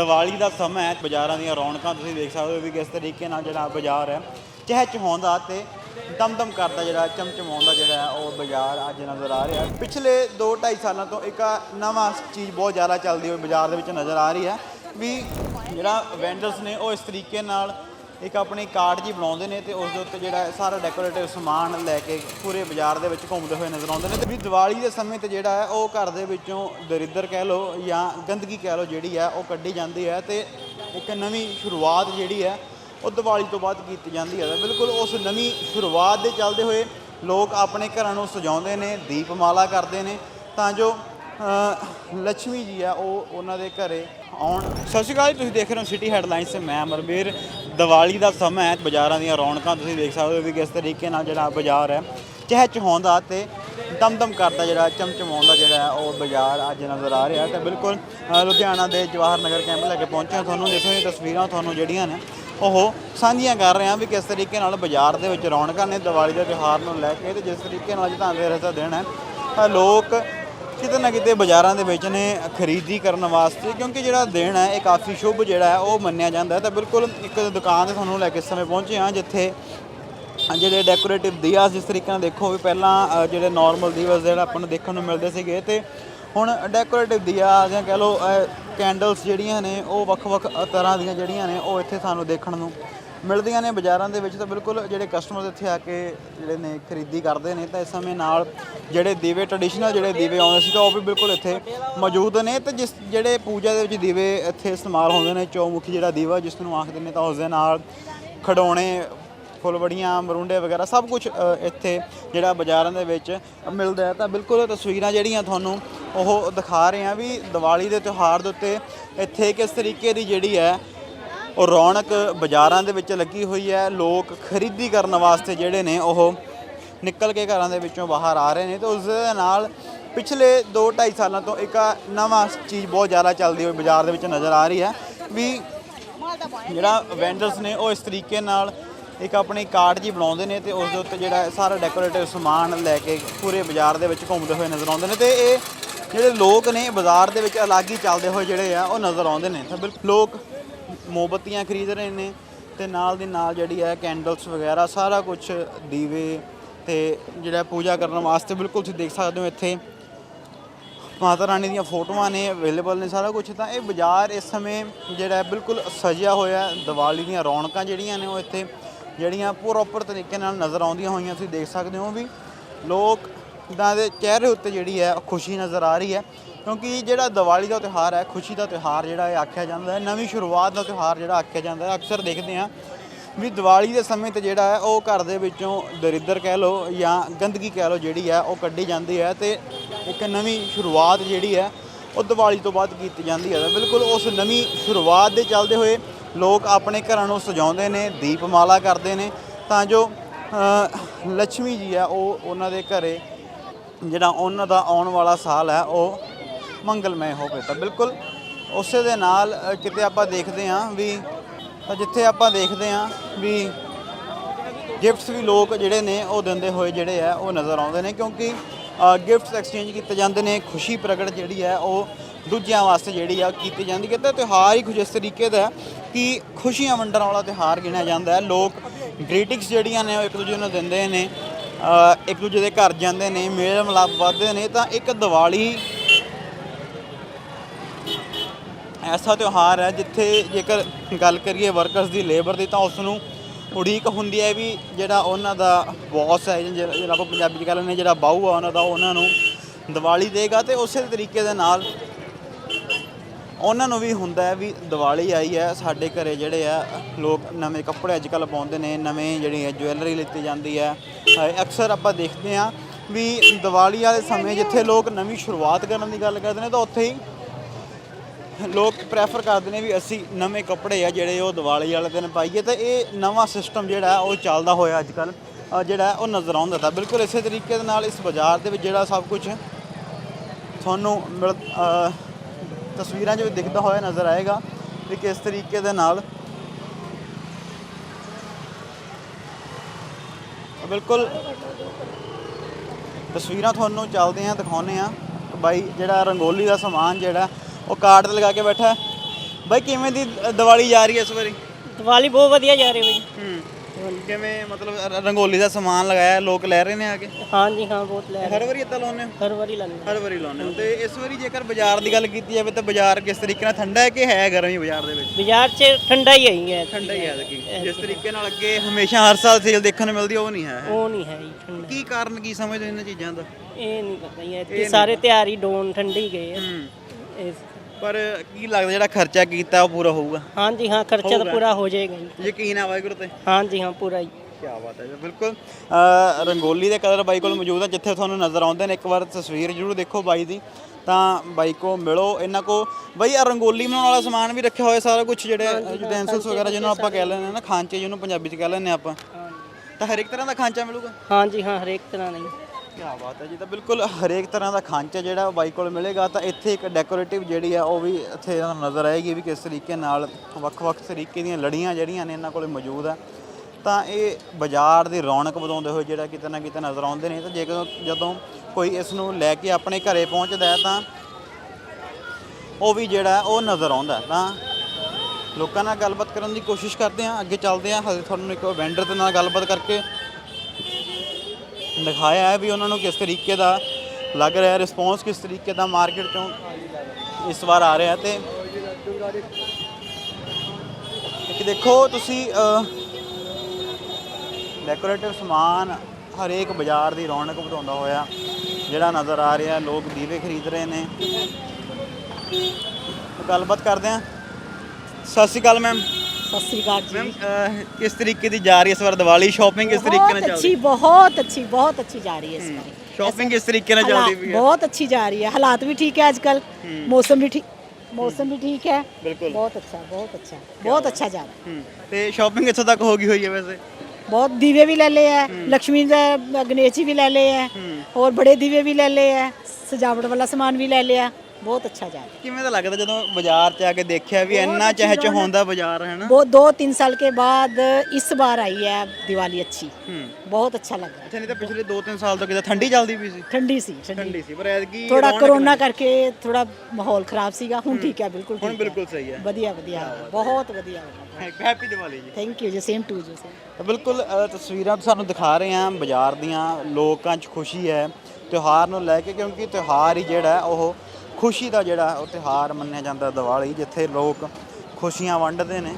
ਦੀਵਾਲੀ ਦਾ ਸਮਾਂ ਹੈ, ਬਾਜ਼ਾਰਾਂ ਦੀਆਂ ਰੌਣਕਾਂ ਤੁਸੀਂ ਦੇਖ ਸਕਦੇ ਹੋ ਵੀ ਕਿਸ ਤਰੀਕੇ ਨਾਲ ਜਿਹੜਾ ਬਾਜ਼ਾਰ ਹੈ, ਚਹਿ ਚਹਾਉਂਦਾ ਤੇ ਦਮਦਮ ਕਰਦਾ ਜਿਹੜਾ ਚਮਚਮਾਉਂਦਾ ਜਿਹੜਾ ਉਹ ਬਾਜ਼ਾਰ ਅੱਜ ਨਜ਼ਰ ਆ ਰਿਹਾ। ਪਿਛਲੇ 2-2.5 ਸਾਲਾਂ ਤੋਂ ਇੱਕ ਨਵਾਂ ਚੀਜ਼ ਬਹੁਤ ਜ਼ਿਆਦਾ ਚੱਲਦੀ ਹੋਈ ਬਾਜ਼ਾਰ ਦੇ ਵਿੱਚ ਨਜ਼ਰ ਆ ਰਹੀ ਹੈ ਵੀ ਜਿਹੜਾ ਵੈਂਡਰਸ ਨੇ ਉਹ ਇਸ ਤਰੀਕੇ ਨਾਲ ਇੱਕ ਆਪਣੀ ਕਾਰਡ ਜੀ ਬਣਾਉਂਦੇ ਨੇ ਤੇ ਉਸ ਦੇ ਉੱਤੇ ਜਿਹੜਾ ਸਾਰਾ ਡੈਕੋਰੇਟਿਵ ਸਮਾਨ ਲੈ ਕੇ ਪੂਰੇ ਬਾਜ਼ਾਰ ਦੇ ਵਿੱਚ ਘੁੰਮਦੇ ਹੋਏ ਨਜ਼ਰ ਆਉਂਦੇ ਨੇ ਤੇ ਵੀ ਦੀਵਾਲੀ ਦੇ ਸਮੇਂ ਤੇ ਜਿਹੜਾ ਹੈ ਉਹ ਘਰ ਦੇ ਵਿੱਚੋਂ ਦਰਿਦਰ ਕਹਿ ਲਓ ਜਾਂ ਗੰਦਗੀ ਕਹਿ ਲਓ ਜਿਹੜੀ ਹੈ ਉਹ ਕੱਢੀ ਜਾਂਦੀ ਹੈ ਤੇ ਇੱਕ ਨਵੀਂ ਸ਼ੁਰੂਆਤ ਜਿਹੜੀ ਹੈ ਉਹ ਦੀਵਾਲੀ ਤੋਂ ਬਾਅਦ ਕੀਤੀ ਜਾਂਦੀ ਹੈ। ਬਿਲਕੁਲ ਉਸ ਨਵੀਂ ਸ਼ੁਰੂਆਤ ਦੇ ਚੱਲਦੇ ਹੋਏ ਲੋਕ ਆਪਣੇ ਘਰਾਂ ਨੂੰ ਸਜਾਉਂਦੇ ਨੇ ਦੀਪਮਾਲਾ ਕਰਦੇ ਨੇ ਤਾਂ ਜੋ ਅ, ਲక్ష్ਮੀ ਜੀ ਆ ਉਹ ਉਹਨਾਂ ਦੇ ਘਰੇ ਆਉਣ। ਸਤਿ ਸ਼੍ਰੀ ਅਕਾਲ ਜੀ, ਤੁਸੀਂ ਦੇਖ ਰਹੇ ਹੋ ਸਿਟੀ ਹੈਡਲਾਈਨਸ ਤੇ ਮੈਂ ਅਮਰਵੀਰ। ਦੀਵਾਲੀ ਦਾ ਸਮਾਂ ਹੈ, ਬਾਜ਼ਾਰਾਂ ਦੀਆਂ ਰੌਣਕਾਂ ਤੁਸੀਂ ਦੇਖ ਸਕਦੇ ਹੋ ਵੀ ਕਿਸ ਤਰੀਕੇ ਨਾਲ ਜਿਹੜਾ ਬਾਜ਼ਾਰ ਹੈ, ਚਹਿਚਹਾਉਂਦਾ ਤੇ ਦਮਦਮ ਕਰਦਾ ਜਿਹੜਾ, ਚਮਚਮਾਉਂਦਾ ਜਿਹੜਾ ਉਹ ਬਾਜ਼ਾਰ ਅੱਜ ਨਜ਼ਰ ਆ ਰਿਹਾ ਤੇ ਬਿਲਕੁਲ ਲੁਧਿਆਣਾ ਦੇ ਜਵਾਹਰ ਨਗਰ ਕੈਂਪ ਲੈ ਕੇ ਪਹੁੰਚਿਆ ਤੁਹਾਨੂੰ ਦੇਖੋ ਇਹ ਤਸਵੀਰਾਂ ਤੁਹਾਨੂੰ ਜਿਹੜੀਆਂ ਨੇ, ਉਹ ਸਾਂਝੀਆਂ ਕਰ ਰਹੇ ਹਾਂ ਵੀ ਕਿਸ ਤਰੀਕੇ ਨਾਲ ਬਾਜ਼ਾਰ ਦੇ ਵਿੱਚ ਰੌਣਕਾਂ ਨੇ ਦੀਵਾਲੀ ਦੇ ਤਿਉਹਾਰ ਨੂੰ ਲੈ ਕੇ ਤੇ ਜਿਸ ਤਰੀਕੇ ਨਾਲ ਅੱਜ ਧਨਤੇਰਸ ਦਾ ਦਿਨ ਹੈ ਲੋਕ ਕਿਤੇ ਨਾ ਕਿਤੇ ਬਾਜ਼ਾਰਾਂ ਦੇ ਵਿੱਚ ਨੇ ਖਰੀਦੀ ਕਰਨ ਵਾਸਤੇ, ਕਿਉਂਕਿ ਜਿਹੜਾ ਦਿਨ ਹੈ, ਇਹ ਕਾਫੀ ਸ਼ੁਭ ਜਿਹੜਾ ਹੈ, ਉਹ ਮੰਨਿਆ ਜਾਂਦਾ ਹੈ। ਤਾਂ ਬਿਲਕੁਲ ਇੱਕ ਦੁਕਾਨ ਤੇ ਤੁਹਾਨੂੰ ਲੈ ਕੇ ਸਮੇਂ ਪਹੁੰਚੇ ਹਾਂ, ਜਿੱਥੇ ਜਿਹੜੇ ਡੈਕੋਰੇਟਿਵ ਦੀਆਸ ਜਿਸ ਤਰੀਕੇ ਨਾਲ ਦੇਖੋ, ਵੀ ਪਹਿਲਾਂ ਜਿਹੜੇ ਨਾਰਮਲ ਦੀਵਾਸ ਜਿਹੜਾ ਆਪਾਂ ਨੂੰ ਦੇਖਣ ਨੂੰ ਮਿਲਦੇ ਸੀਗੇ, ਤੇ ਹੁਣ ਡੈਕੋਰੇਟਿਵ ਦੀਆ ਜਾਂ ਕਹਿ ਲਓ ਕੈਂਡਲਸ ਜਿਹੜੀਆਂ ਨੇ, ਉਹ ਵੱਖ-ਵੱਖ ਤਰ੍ਹਾਂ ਦੀਆਂ ਜਿਹੜੀਆਂ ਨੇ, ਉਹ ਇੱਥੇ ਸਾਨੂੰ ਦੇਖਣ ਨੂੰ ਮਿਲਦੀਆਂ ਨੇ ਬਾਜ਼ਾਰਾਂ ਦੇ ਵਿੱਚ ਤਾਂ ਬਿਲਕੁਲ ਜਿਹੜੇ ਕਸਟਮਰ ਇੱਥੇ ਆ ਕੇ ਜਿਹੜੇ ਨੇ ਖਰੀਦੀ ਕਰਦੇ ਨੇ, ਤਾਂ ਇਸ ਸਮੇਂ ਨਾਲ ਜਿਹੜੇ ਦੀਵੇ ਟ੍ਰੈਡੀਸ਼ਨਲ ਜਿਹੜੇ ਦੀਵੇ ਆਉਂਦੇ ਸੀ ਤਾਂ ਉਹ ਵੀ ਬਿਲਕੁਲ ਇੱਥੇ ਮੌਜੂਦ ਨੇ ਤੇ ਜਿਸ ਜਿਹੜੇ ਪੂਜਾ ਦੇ ਵਿੱਚ ਦੀਵੇ ਇੱਥੇ ਇਸਤੇਮਾਲ ਹੁੰਦੇ ਨੇ, ਚੌਮੁਖੀ ਜਿਹੜਾ ਦੀਵਾ ਜਿਸ ਨੂੰ ਆਖਦੇ ਨੇ ਤਾਂ ਉਸ ਦੇ ਨਾਲ ਖਡਾਉਣੇ ਫੁੱਲਵੜੀਆਂ, ਮਰੁੰਡੇ ਵਗੈਰਾ ਸਭ ਕੁਝ ਇੱਥੇ ਜਿਹੜਾ ਬਾਜ਼ਾਰਾਂ ਦੇ ਵਿੱਚ ਮਿਲਦਾ ਹੈ। ਤਾਂ ਬਿਲਕੁਲ ਤਸਵੀਰਾਂ ਜਿਹੜੀਆਂ ਤੁਹਾਨੂੰ ਉਹ ਦਿਖਾ ਰਹੇ ਆ ਵੀ ਦੀਵਾਲੀ ਦੇ ਤਿਉਹਾਰ ਦੇ ਉੱਤੇ ਇੱਥੇ ਕਿਸ ਤਰੀਕੇ ਦੀ ਜਿਹੜੀ ਹੈ ਉਹ ਰੌਣਕ ਬਾਜ਼ਾਰਾਂ ਦੇ ਵਿੱਚ ਲੱਗੀ ਹੋਈ ਹੈ। ਲੋਕ ਖਰੀਦੀ ਕਰਨ ਵਾਸਤੇ ਜਿਹੜੇ ਨੇ, ਉਹ ਨਿਕਲ ਕੇ ਘਰਾਂ ਦੇ ਵਿੱਚੋਂ ਬਾਹਰ ਆ ਰਹੇ ਨੇ ਤੇ ਉਸ ਦੇ ਨਾਲ ਪਿਛਲੇ 2-2.5 ਸਾਲਾਂ ਤੋਂ ਇੱਕ ਨਵਾਂ ਚੀਜ਼ ਬਹੁਤ ਜ਼ਿਆਦਾ ਚੱਲਦੀ ਹੋਈ ਬਾਜ਼ਾਰ ਦੇ ਵਿੱਚ ਨਜ਼ਰ ਆ ਰਹੀ ਹੈ ਵੀ ਜਿਹੜਾ ਵੈਂਡਰਸ ਨੇ, ਉਹ ਇਸ ਤਰੀਕੇ ਨਾਲ ਇੱਕ ਆਪਣੀ ਕਾਰਡ ਜੀ ਬਣਾਉਂਦੇ ਨੇ ਤੇ ਉਸ ਦੇ ਉੱਤੇ ਜਿਹੜਾ ਸਾਰਾ ਡੈਕੋਰੇਟਿਵ ਸਮਾਨ ਲੈ ਕੇ ਪੂਰੇ ਬਾਜ਼ਾਰ ਦੇ ਵਿੱਚ ਘੁੰਮਦੇ ਹੋਏ ਨਜ਼ਰ ਆਉਂਦੇ ਨੇ ਤੇ ਇਹ ਜਿਹੜੇ ਲੋਕ ਨੇ, ਬਾਜ਼ਾਰ ਦੇ ਵਿੱਚ ਅਲੱਗ ਹੀ ਚੱਲਦੇ ਹੋਏ ਜਿਹੜੇ ਆ, ਉਹ ਨਜ਼ਰ ਆਉਂਦੇ ਨੇ। ਤਾਂ ਬਿਲਕੁਲ ਲੋਕ ਮੋਮਬੱਤੀਆਂ ਖਰੀਦ ਰਹੇ ਨੇ ਤੇ ਨਾਲ ਦੀ ਨਾਲ ਜਿਹੜੀ ਹੈ ਕੈਂਡਲਸ ਵਗੈਰਾ ਸਾਰਾ ਕੁਝ ਦੀਵੇ ਤੇ ਜਿਹੜਾ ਪੂਜਾ ਕਰਨ ਵਾਸਤੇ ਬਿਲਕੁਲ ਤੁਸੀਂ ਦੇਖ ਸਕਦੇ ਹੋ ਇੱਥੇ ਮਾਤਾ ਰਾਣੀ ਦੀਆਂ ਫੋਟੋਆਂ ਨੇ ਅਵੇਲੇਬਲ ਨੇ ਸਾਰਾ ਕੁਝ ਤਾਂ ਇਹ ਬਾਜ਼ਾਰ ਇਸ ਸਮੇਂ ਜਿਹੜਾ ਬਿਲਕੁਲ ਸਜਿਆ ਹੋਇਆ ਹੈ। ਦੀਵਾਲੀ ਦੀਆਂ ਰੌਣਕਾਂ ਜਿਹੜੀਆਂ ਨੇ ਉਹ ਇੱਥੇ ਜਿਹੜੀਆਂ ਪ੍ਰੋਪਰ ਤਰੀਕੇ ਨਾਲ ਨਜ਼ਰ ਆਉਂਦੀਆਂ ਹੋਈਆਂ ਤੁਸੀਂ ਦੇਖ ਸਕਦੇ ਹੋ ਵੀ ਲੋਕ ਦਾ ਦੇ ਚਿਹਰੇ ਉੱਤੇ ਜਿਹੜੀ ਹੈ ਉਹ ਖੁਸ਼ੀ ਨਜ਼ਰ ਆ ਰਹੀ ਹੈ। ਕਿਉਂਕਿ ਜਿਹੜਾ ਦੀਵਾਲੀ ਦਾ ਤਿਉਹਾਰ ਹੈ ਖੁਸ਼ੀ ਦਾ ਤਿਉਹਾਰ ਜਿਹੜਾ ਇਹ ਆਖਿਆ ਜਾਂਦਾ ਹੈ। ਨਵੀਂ ਸ਼ੁਰੂਆਤ ਦਾ ਤਿਉਹਾਰ ਜਿਹੜਾ ਆਖਿਆ ਜਾਂਦਾ ਹੈ। ਅਕਸਰ ਦੇਖਦੇ ਹਾਂ ਵੀ ਦੀਵਾਲੀ ਦੇ ਸਮੇਂ ਤੇ ਜਿਹੜਾ ਹੈ ਉਹ ਘਰ ਦੇ ਵਿੱਚੋਂ ਦਰਿਦਰ ਕਹਿ ਲਓ ਜਾਂ ਗੰਦਗੀ ਕਹਿ ਲਓ ਜਿਹੜੀ ਹੈ ਉਹ ਕੱਢੀ ਜਾਂਦੀ ਹੈ ਤੇ ਇੱਕ ਨਵੀਂ ਸ਼ੁਰੂਆਤ ਜਿਹੜੀ ਹੈ ਉਹ ਦੀਵਾਲੀ ਤੋਂ ਬਾਅਦ ਕੀਤੀ ਜਾਂਦੀ ਹੈ। ਬਿਲਕੁਲ ਉਸ ਨਵੀਂ ਸ਼ੁਰੂਆਤ ਦੇ ਚੱਲਦੇ ਹੋਏ ਲੋਕ ਆਪਣੇ ਘਰਾਂ ਨੂੰ ਸਜਾਉਂਦੇ ਨੇ ਦੀਪਮਾਲਾ ਕਰਦੇ ਨੇ। ਤਾਂ ਜੋ ਅ, ਲక్ష్ਮੀ ਜੀ ਆ ਉਹ ਉਹਨਾਂ ਦੇ ਘਰੇ ਜਿਹੜਾ ਉਹਨਾਂ ਦਾ ਆਉਣ ਵਾਲਾ ਸਾਲ ਹੈ, ਉਹ ਮੰਗਲਮय ਹੋਵੇ ਤਾਂ ਬਿਲਕੁਲ ਉਸੇ ਦੇ ਨਾਲ ਕਿਤੇ ਆਪਾਂ ਦੇਖਦੇ ਹਾਂ ਵੀ ਜਿੱਥੇ ਆਪਾਂ ਦੇਖਦੇ ਹਾਂ ਵੀ ਗਿਫਟਸ ਵੀ ਲੋਕ ਜਿਹੜੇ ਨੇ, ਉਹ ਦਿੰਦੇ ਹੋਏ ਜਿਹੜੇ ਆ ਉਹ ਨਜ਼ਰ ਆਉਂਦੇ ਨੇ ਕਿਉਂਕਿ ਗਿਫਟਸ ਐਕਸਚੇਂਜ ਕੀਤੇ ਜਾਂਦੇ ਨੇ, ਖੁਸ਼ੀ ਪ੍ਰਗਟ ਜਿਹੜੀ ਹੈ, ਉਹ ਦੂਜਿਆਂ ਵਾਸਤੇ ਜਿਹੜੀ ਆ ਕੀਤੀ ਜਾਂਦੀ ਹੈ ਤੇ ਤਿਉਹਾਰ ਹੀ ਕੁਝ ਇਸ ਤਰੀਕੇ ਦਾ ਕਿ ਖੁਸ਼ੀਆਂ ਵੰਡਣ ਵਾਲਾ ਤਿਉਹਾਰ ਗਿਣਿਆ ਜਾਂਦਾ ਹੈ। ਲੋਕ ਗ੍ਰੀਟਿੰਗਸ ਜਿਹੜੀਆਂ ਨੇ, ਉਹ ਇੱਕ ਦੂਜੇ ਨੂੰ ਦਿੰਦੇ ਨੇ ਇੱਕ ਦੂਜੇ ਦੇ ਘਰ ਜਾਂਦੇ ਨੇ, ਮੇਲ ਮਿਲਾਪ ਵੱਧਦੇ ਨੇ, ਤਾਂ ਇੱਕ ਦੀਵਾਲੀ ਐਸਾ ਤਿਉਹਾਰ ਹੈ ਜਿੱਥੇ ਜੇਕਰ ਗੱਲ ਕਰੀਏ ਵਰਕਰਸ ਦੀ ਲੇਬਰ ਦੀ, ਤਾਂ ਉਸ ਨੂੰ ਉਡੀਕ ਹੁੰਦੀ ਹੈ ਵੀ ਜਿਹੜਾ ਉਹਨਾਂ ਦਾ ਬੌਸ ਹੈ, ਜਾਂ ਜਿਹੜਾ ਆਪਾਂ ਪੰਜਾਬੀ ਚ ਕਹਿੰਦੇ ਨੇ ਜਿਹੜਾ ਬਾਹੂ ਆ ਉਹਨਾਂ ਦਾ, ਉਹਨਾਂ ਨੂੰ ਦੀਵਾਲੀ ਦੇਗਾ ਤੇ ਉਸੇ ਤਰੀਕੇ ਦੇ ਨਾਲ ਉਹਨਾਂ ਨੂੰ ਵੀ ਹੁੰਦਾ ਹੈ ਵੀ ਦੀਵਾਲੀ ਆਈ ਹੈ, ਸਾਡੇ ਘਰੇ ਜਿਹੜੇ ਆ, ਲੋਕ ਨਵੇਂ ਕੱਪੜੇ ਅੱਜ ਕੱਲ੍ਹ ਪਾਉਂਦੇ ਨੇ, ਨਵੇਂ ਜਿਹੜੀ ਹੈ ਜੁਐਲਰੀ ਲਿੱਤੀ ਜਾਂਦੀ ਹੈ। ਅਕਸਰ ਆਪਾਂ ਦੇਖਦੇ ਹਾਂ ਵੀ ਦੀਵਾਲੀ ਵਾਲੇ ਸਮੇਂ ਜਿੱਥੇ ਲੋਕ ਨਵੀਂ ਸ਼ੁਰੂਆਤ ਕਰਨ ਦੀ ਗੱਲ ਕਰਦੇ ਨੇ, ਤਾਂ ਉੱਥੇ ਹੀ ਲੋਕ ਪ੍ਰੈਫਰ ਕਰਦੇ ਨੇ ਵੀ ਅਸੀਂ ਨਵੇਂ ਕੱਪੜੇ ਆ ਜਿਹੜੇ ਉਹ ਦੀਵਾਲੀ ਵਾਲੇ ਦਿਨ ਪਾਈਏ, ਤਾਂ ਇਹ ਨਵਾਂ ਸਿਸਟਮ ਜਿਹੜਾ ਉਹ ਚੱਲਦਾ ਹੋਇਆ ਅੱਜ ਕੱਲ ਜਿਹੜਾ ਉਹ ਨਜ਼ਰ ਆਉਂਦਾ ਤਾਂ ਬਿਲਕੁਲ ਇਸੇ ਤਰੀਕੇ ਦੇ ਨਾਲ ਇਸ ਬਾਜ਼ਾਰ ਦੇ ਵਿੱਚ ਜਿਹੜਾ ਸਭ ਕੁਝ ਤੁਹਾਨੂੰ ਮਿਲ ਤਸਵੀਰਾਂ 'ਚ ਵੀ ਦਿਖਦਾ ਹੋਇਆ ਨਜ਼ਰ ਆਏਗਾ ਵੀ ਕਿਸ ਤਰੀਕੇ ਦੇ ਨਾਲ ਬਿਲਕੁਲ ਤਸਵੀਰਾਂ ਤੁਹਾਨੂੰ ਚੱਲਦੇ ਆ ਦਿਖਾਉਂਦੇ ਆ ਬਾਈ ਜਿਹੜਾ ਰੰਗੋਲੀ ਦਾ ਸਮਾਨ ਜਿਹੜਾ ਉਹ ਕਾਰਡ ਤੇ ਲਗਾ ਕੇ ਬੈਠਾ ਹੈ। ਬਾਈ ਕਿਵੇਂ ਦੀ ਦੀਵਾਲੀ ਜਾ ਰਹੀ ਹੈ ਇਸ ਵਾਰੀ? ਦੀਵਾਲੀ ਬਹੁਤ ਵਧੀਆ ਜਾ ਰਹੀ ਬਈ। ਹੂੰ। ਕਿਵੇਂ ਮਤਲਬ ਰੰਗੋਲੀ ਦਾ ਸਮਾਨ ਲਗਾਇਆ ਲੋਕ ਲੈ ਰਹੇ ਨੇ ਆ ਕੇ? ਹਾਂਜੀ ਹਾਂ ਬਹੁਤ ਲੈ ਹਰ ਵਾਰੀ ਇਦਾਂ ਲਾਉਂਦੇ ਹੋ? ਹਰ ਵਾਰੀ ਲੈਂਦੇ ਹਰ ਵਾਰੀ ਲਾਉਂਦੇ ਹੋ। ਤੇ ਇਸ ਵਾਰੀ ਜੇਕਰ ਬਾਜ਼ਾਰ ਦੀ ਗੱਲ ਕੀਤੀ ਜਾਵੇ ਤਾਂ ਬਾਜ਼ਾਰ ਕਿਸ ਤਰੀਕੇ ਨਾਲ ਠੰਡਾ ਹੈ ਕਿ ਹੈ ਗਰਮੀ ਬਾਜ਼ਾਰ ਦੇ ਵਿੱਚ? ਬਾਜ਼ਾਰ 'ਚ ਠੰਡਾ ਹੀ ਆਈ ਹੈ ਠੰਡਾ ਹੀ ਹੈ ਕਿ ਜਿਸ ਤਰੀਕੇ ਨਾਲ ਅੱਗੇ ਹਮੇਸ਼ਾ ਹਰ ਸਾਲ ਸੇਲ ਦੇਖਣ ਨੂੰ ਮਿਲਦੀ ਹੈ, ਉਹ ਨਹੀਂ ਹੈ। ਉਹ ਨਹੀਂ ਹੈ ਜੀ ਠੰਡਾ। ਕੀ ਕਾਰਨ ਕੀ ਸਮਝਦੇ ਇਹਨਾਂ ਚੀਜ਼ਾਂ ਦਾ? ਇਹ ਨਹੀਂ ਪਤਾ ਹੀ ਹੈ ਸਾਰੇ ਤਿਉਹਾਰ ਹੀ ਡੋਨ ਠੰਡੇ ਹੀ ਗਏ ਹੂੰ। ਇਸ- ਪਰ ਕੀ ਲੱਗਦਾ ਜਿਹੜਾ ਖਰਚਾ ਕੀਤਾ ਉਹ ਪੂਰਾ ਹੋਊਗਾ? ਹਾਂਜੀ ਹਾਂ ਖਰਚਾ ਤਾਂ ਪੂਰਾ ਹੋ ਜਾਏਗਾ ਜੀ। ਯਕੀਨ ਹੈ ਵਾਹਿਗੁਰੂ ਤੇ? ਹਾਂਜੀ ਹਾਂ ਪੂਰਾ ਹੀ। ਕੀ ਬਾਤ ਹੈ ਜੀ ਬਿਲਕੁਲ। ਅ, ਰੰਗੋਲੀ ਦੇ ਕਲਰ ਬਾਈ ਕੋਲ ਮੌਜੂਦ ਹੈ ਜਿੱਥੇ ਤੁਹਾਨੂੰ ਨਜ਼ਰ ਆਉਂਦੇ ਨੇ ਇੱਕ ਵਾਰ ਤਸਵੀਰ ਜ਼ਰੂਰ ਦੇਖੋ ਬਾਈ ਦੀ। ਤਾਂ ਬਾਈ ਕੋ ਮਿਲੋ ਇਹਨਾਂ ਕੋ ਬਾਈ ਆ ਰੰਗੋਲੀ ਬਣਾਉਣ ਵਾਲਾ ਸਮਾਨ ਵੀ ਰੱਖਿਆ ਹੋਇਆ ਸਾਰਾ ਕੁਝ ਜਿਹੜੇ ਯੂਟੈਂਸਿਲਸ ਵਗੈਰਾ ਜਿਹਨੂੰ ਆਪਾਂ ਕਹਿ ਲੈਂਦੇ ਨਾ ਖਾਂਚੇ ਜਿਹਨੂੰ ਪੰਜਾਬੀ ਚ ਕਹਿ ਲੈਂਦੇ ਹਾਂ ਆਪਾਂ। ਤਾਂ ਹਰ ਇੱਕ ਤਰ੍ਹਾਂ ਦਾ ਖਾਂਚਾ ਮਿਲੂਗਾ? ਹਾਂਜੀ ਹਾਂ ਹਰੇਕ ਤਰ੍ਹਾਂ ਦੀ ਕੀ ਬਾਤ ਹੈ ਜੀ। ਤਾਂ ਬਿਲਕੁਲ ਹਰੇਕ ਤਰ੍ਹਾਂ ਦਾ ਖਾਂਚਾ ਜਿਹੜਾ ਉਹ ਬਾਈ ਕੋਲ ਮਿਲੇਗਾ। ਤਾਂ ਇੱਥੇ ਇੱਕ ਡੈਕੋਰੇਟਿਵ ਜਿਹੜੀ ਆ ਉਹ ਵੀ ਇੱਥੇ ਤੁਹਾਨੂੰ ਨਜ਼ਰ ਆਏਗੀ ਵੀ ਕਿਸ ਤਰੀਕੇ ਨਾਲ ਵੱਖ-ਵੱਖ ਤਰੀਕੇ ਦੀਆਂ ਲੜੀਆਂ ਜਿਹੜੀਆਂ ਨੇ ਇਹਨਾਂ ਕੋਲ ਮੌਜੂਦ ਆ। ਤਾਂ ਇਹ ਬਾਜ਼ਾਰ ਦੀ ਰੌਣਕ ਵਧਾਉਂਦੇ ਹੋਏ ਜਿਹੜਾ ਕਿਤੇ ਨਾ ਕਿਤੇ ਨਜ਼ਰ ਆਉਂਦੇ ਨੇ। ਤਾਂ ਜੇਕਰ ਜਦੋਂ ਕੋਈ ਇਸ ਨੂੰ ਲੈ ਕੇ ਆਪਣੇ ਘਰੇ ਪਹੁੰਚਦਾ ਤਾਂ ਉਹ ਵੀ ਜਿਹੜਾ ਉਹ ਨਜ਼ਰ ਆਉਂਦਾ ਤਾਂ ਲੋਕਾਂ ਨਾਲ ਗੱਲਬਾਤ ਕਰਨ ਦੀ ਕੋਸ਼ਿਸ਼ ਕਰਦੇ ਆ ਅੱਗੇ ਚੱਲਦੇ ਆ ਹਜੇ ਤੁਹਾਨੂੰ ਇੱਕ ਵੈਂਡਰ ਦੇ ਨਾਲ ਗੱਲਬਾਤ ਕਰਕੇ ਦਿਖਾਇਆ ਹੈ ਵੀ ਉਹਨਾਂ ਨੂੰ ਕਿਸ ਤਰੀਕੇ ਦਾ ਲੱਗ ਰਿਹਾ ਰਿਸਪੌਂਸ ਕਿਸ ਤਰੀਕੇ ਦਾ ਮਾਰਕੀਟ ਚੋਂ ਇਸ ਵਾਰ ਆ ਰਿਹਾ ਤੇ ਇੱਕ ਦੇਖੋ ਤੁਸੀਂ ਡੈਕੋਰੇਟਿਵ ਸਮਾਨ ਹਰੇਕ ਬਾਜ਼ਾਰ ਦੀ ਰੌਣਕ ਵਧਾਉਂਦਾ ਹੋਇਆ ਜਿਹੜਾ ਨਜ਼ਰ ਆ ਰਿਹਾ ਲੋਕ ਦੀਵੇ ਖਰੀਦ ਰਹੇ ਨੇ। ਗੱਲਬਾਤ ਕਰਦੇ ਆ ਸਤਿ ਸ਼੍ਰੀ ਅਕਾਲ ਮੈਮ। ਸਤਿ ਸ੍ਰੀ ਅਕਾਲ ਜੀ। ਮੈਮ ਕਿਸ ਤਰੀਕੇ ਦੀ ਜਾ ਰਹੀ ਹੈ ਇਸ ਵਾਰ ਦੀਵਾਲੀ? ਸ਼ਾਪਿੰਗ ਕਿਸ ਤਰੀਕੇ ਨਾਲ ਬਹੁਤ ਚੱਲ ਬਹੁਤ ਅੱਛੀ ਬਹੁਤ ਅੱਛੀ ਜਾ ਰਹੀ ਹੈ ਇਸ ਵਾਰ। ਸ਼ਾਪਿੰਗ ਕਿਸ ਤਰੀਕੇ ਨਾਲ ਚੱਲਦੀ ਹੈ? ਬਹੁਤ ਅੱਛੀ ਜਾ ਰਹੀ ਹੈ। ਹਾਲਾਤ ਵੀ ਠੀਕ ਹੈ ਅੱਜ ਕੱਲ ਮੌਸਮ ਵੀ ਠੀਕ ਮੌਸਮ ਵੀ ਠੀਕ ਹੈ। ਬਹੁਤ ਅੱਛਾ ਬਹੁਤ ਅੱਛਾ ਬਹੁਤ ਅੱਛਾ ਜਾ ਰਿਹਾ। ਹੂੰ। ਤੇ ਸ਼ਾਪਿੰਗ ਇੱਥੋਂ ਤੱਕ ਹੋ ਗਈ ਹੋਈ ਹੈ ਵੈਸੇ? ਬਹੁਤ ਦੀਵੇ ਵੀ ਲੈ ਲਏ ਆ ਲక్ష్ਮੀ ਦਾ ਗਣੇਸ਼ ਵੀ ਲੈ ਲਏ ਹੈ। ਔਰ ਬੜੇ ਦੀਵੇ ਵੀ ਲੈ ਲਏ ਹੈ। ਸਜਾਵਟ ਵਾਲਾ ਸਮਾਨ ਵੀ ਲੈ ਲਿਆ। बहुत अच्छा जा रहा है ਕਿਵੇਂ ਦਾ ਲੱਗਦਾ ਜਦੋਂ ਬਾਜ਼ਾਰ 'ਚ ਆ ਕੇ ਦੇਖਿਆ ਵੀ ਇੰਨਾ ਚਹਿਚ ਹੁੰਦਾ ਬਾਜ਼ਾਰ ਹੈ ਨਾ वो दो तीन साल के बाद इस बार आई है दिवाली अच्छी ਹੂੰ बहुत अच्छा लगा ਅੱਛਾ ਨਹੀਂ ਤਾਂ ਪਿਛਲੇ 2-3 ਸਾਲ ਤੋਂ ਕਿਤੇ ਠੰਡੀ ਚੱਲਦੀ ਪਈ ਸੀ ठंडी सी ठंडी ਠੰਡੀ ਸੀ ਪਰ ਐਤਕੀ ਥੋੜਾ ਰੌਣਕ ਕਰੋਨਾ ਕਰਕੇ ਥੋੜਾ ਮਾਹੌਲ ਖਰਾਬ ਸੀਗਾ ਹੁਣ ਠੀਕ ਹੈ ਬਿਲਕੁਲ ਹੁਣ ਠੀਕ ਹੈ ਬਿਲਕੁਲ ਸਹੀ ਹੈ ਵਧੀਆ ਵਧੀਆ ਬਹੁਤ ਵਧੀਆ ਹੈਪੀ ਦੀਵਾਲੀ ਜੀ ਥੈਂਕ ਯੂ ਜੀ ਸੇਮ ਟੂ ਯੂ ਸਰ ਤਾਂ ਬਿਲਕੁਲ ਅ, ਤਸਵੀਰਾਂ ਤੁਹਾਨੂੰ ਦਿਖਾ ਰਹੇ ਹਾਂ ਬਾਜ਼ਾਰ ਦੀਆਂ ਲੋਕਾਂ 'ਚ ਖੁਸ਼ੀ ਹੈ ਤਿਉਹਾਰ ਨੂੰ ਲੈ ਕੇ ਕਿਉਂਕਿ ਤਿਉਹਾਰ ਹੀ ਜਿਹੜਾ ਹੈ ਉਹ ਖੁਸ਼ੀ ਦਾ ਜਿਹੜਾ ਉਹ ਤਿਉਹਾਰ ਮੰਨਿਆ ਜਾਂਦਾ ਦੀਵਾਲੀ ਜਿੱਥੇ ਲੋਕ ਖੁਸ਼ੀਆਂ ਵੰਡਦੇ ਨੇ।